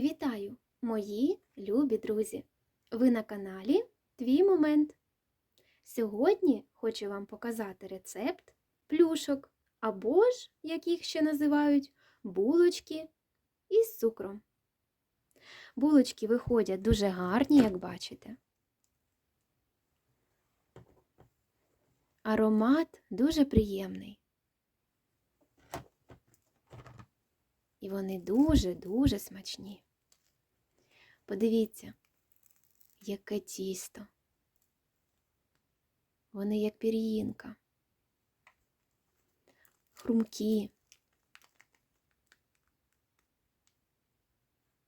Вітаю, мої любі друзі! Ви на каналі Твій Момент. Сьогодні хочу вам показати рецепт плюшок або ж, як їх ще називають, булочки із цукром. Булочки виходять дуже гарні, як бачите. Аромат дуже приємний. І вони дуже-дуже смачні. Подивіться, яке тісто. Вони як пір'їнка, хрумкі,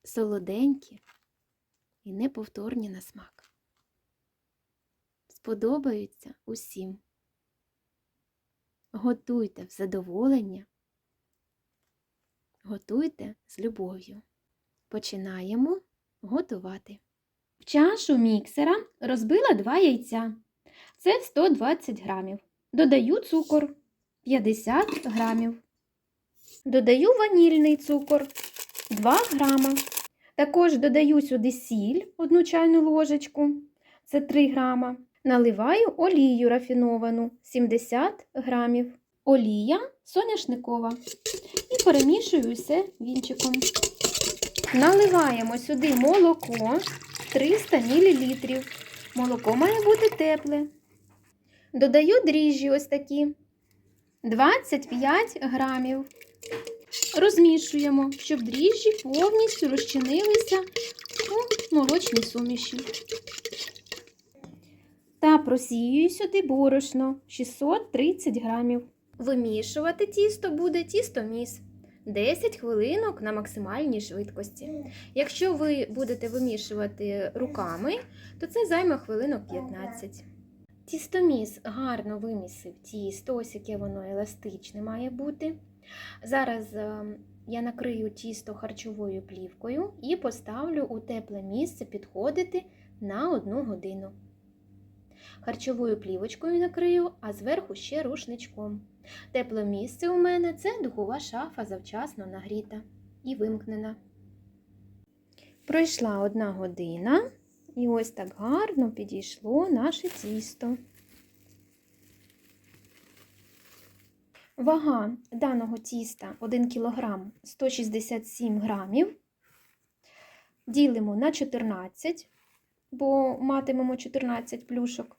солоденькі і неповторні на смак. Сподобаються усім. Готуйте в задоволення. Готуйте з любов'ю. Починаємо готувати. В чашу міксера розбила 2 яйця. Це 120 грамів. Додаю цукор 50 грамів. Додаю ванільний цукор 2 грама. Також додаю сюди сіль 1 чайну ложечку. Це 3 грама. Наливаю олію рафіновану 70 грамів. Олія соняшникова і перемішую все вінчиком. Наливаємо сюди молоко 300 мл. Молоко має бути тепле. Додаю дріжджі ось такі 25 грамів. Розмішуємо, щоб дріжджі повністю розчинилися у молочній суміші. Та просіюю сюди борошно 630 грамів. Вимішувати тісто буде тістоміс 10 хвилинок на максимальній швидкості. Якщо ви будете вимішувати руками, то це займе хвилинок 15. Тістоміс гарно вимісив тісто, ось яке воно еластичне має бути. Зараз е, я накрию тісто харчовою плівкою і поставлю у тепле місце підходити на 1 годину. Харчовою плівочкою накрию, а зверху ще рушничком. Тепле місце у мене це духова шафа завчасно нагріта і вимкнена. Пройшла одна година, і ось так гарно підійшло наше тісто. Вага даного тіста 1 кг 167 грамів. Ділимо на 14, бо матимемо 14 плюшок.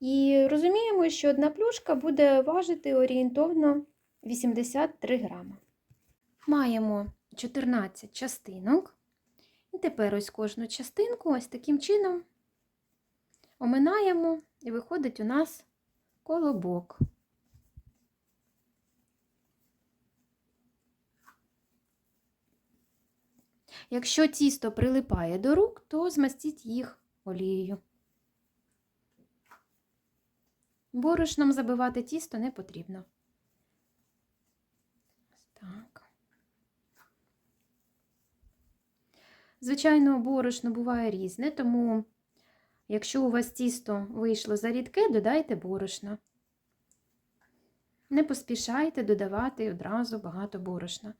І розуміємо, що одна плюшка буде важити орієнтовно 83 грама. Маємо 14 частинок. І тепер ось кожну частинку ось таким чином оминаємо, і виходить у нас колобок. Якщо тісто прилипає до рук, то змастіть їх олією. Борошном забивати тісто не потрібно. Так. Звичайно, борошно буває різне, тому, якщо у вас тісто вийшло зарідке, додайте борошна. Не поспішайте додавати одразу багато борошна.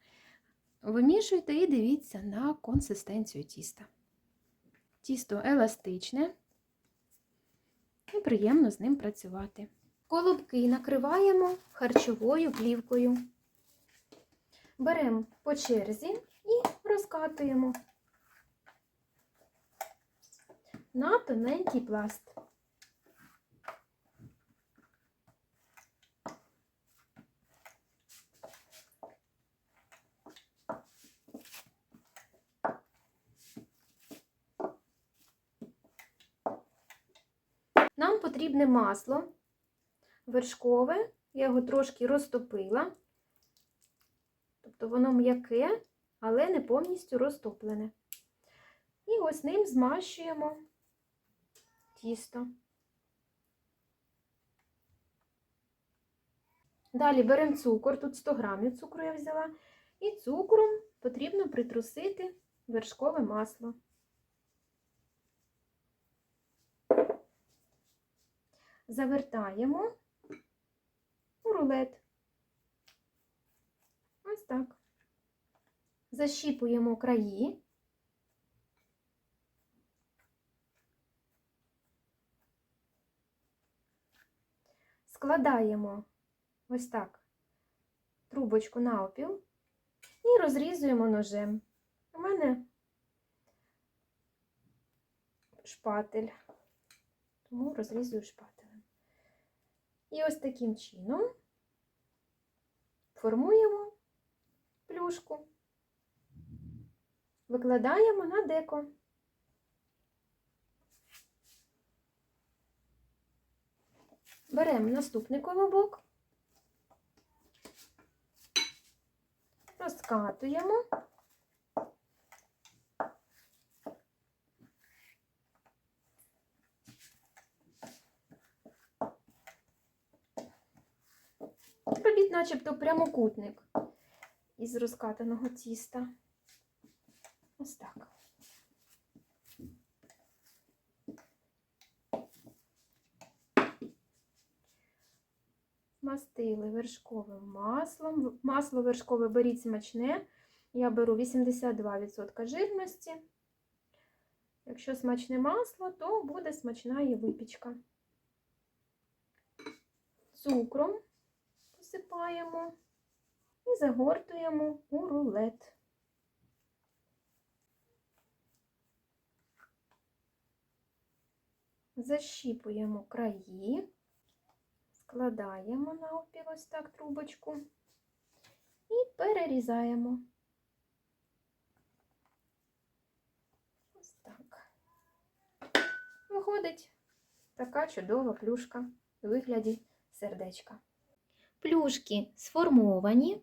Вимішуйте і дивіться на консистенцію тіста. Тісто еластичне і приємно з ним працювати. Колобки накриваємо харчовою плівкою. Беремо по черзі і розкатуємо на тоненький пласт. Потрібне масло вершкове, я його трошки розтопила, тобто воно м'яке, але не повністю розтоплене. І ось ним змащуємо тісто. Далі беремо цукор, тут 100 грамів цукру я взяла, і цукром потрібно притрусити вершкове масло. завертаємо у рулет. Ось так. Защіпуємо краї. Складаємо ось так трубочку на опіл і розрізуємо ножем. У мене шпатель, тому розрізую шпатель. І ось таким чином формуємо плюшку, викладаємо на деко. Беремо наступний колобок, розкатуємо. Робіть начебто прямокутник із розкатаного тіста. Ось так. Мастили вершковим маслом. Масло вершкове беріть смачне. Я беру 82% жирності. Якщо смачне масло, то буде смачна і випічка. Цукром посипаємо і загортуємо у рулет. Защіпуємо краї, складаємо навпіл ось так трубочку і перерізаємо. Ось так. Виходить така чудова плюшка у вигляді сердечка. Плюшки сформовані,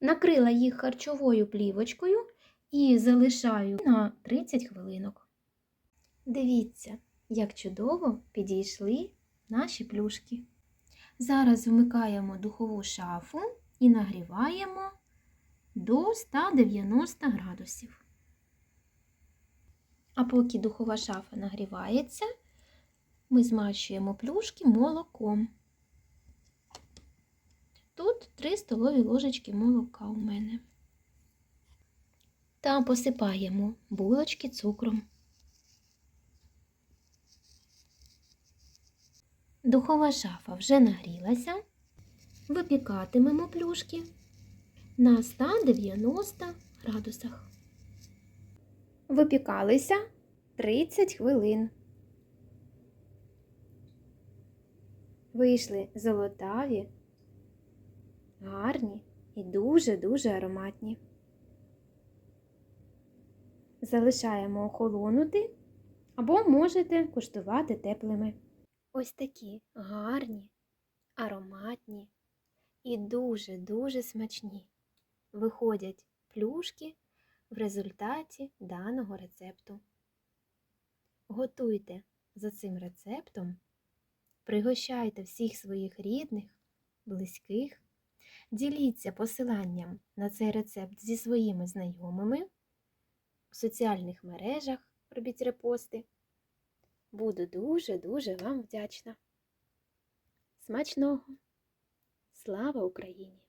накрила їх харчовою плівочкою і залишаю на 30 хвилинок. Дивіться, як чудово підійшли наші плюшки. Зараз вмикаємо духову шафу і нагріваємо до 190 градусів. А поки духова шафа нагрівається, ми змащуємо плюшки молоком. Тут 3 столові ложечки молока у мене. Та посипаємо булочки цукром. Духова шафа вже нагрілася. Випікатимемо плюшки на 190 градусах. Випікалися 30 хвилин. Вийшли золотаві, гарні і дуже-дуже ароматні. Залишаємо охолонути або можете куштувати теплими. Ось такі гарні, ароматні і дуже-дуже смачні виходять плюшки в результаті даного рецепту. Готуйте за цим рецептом, пригощайте всіх своїх рідних, близьких, діліться посиланням на цей рецепт зі своїми знайомими в соціальних мережах, робіть репости. Буду дуже-дуже вам вдячна. Смачного! Слава Україні!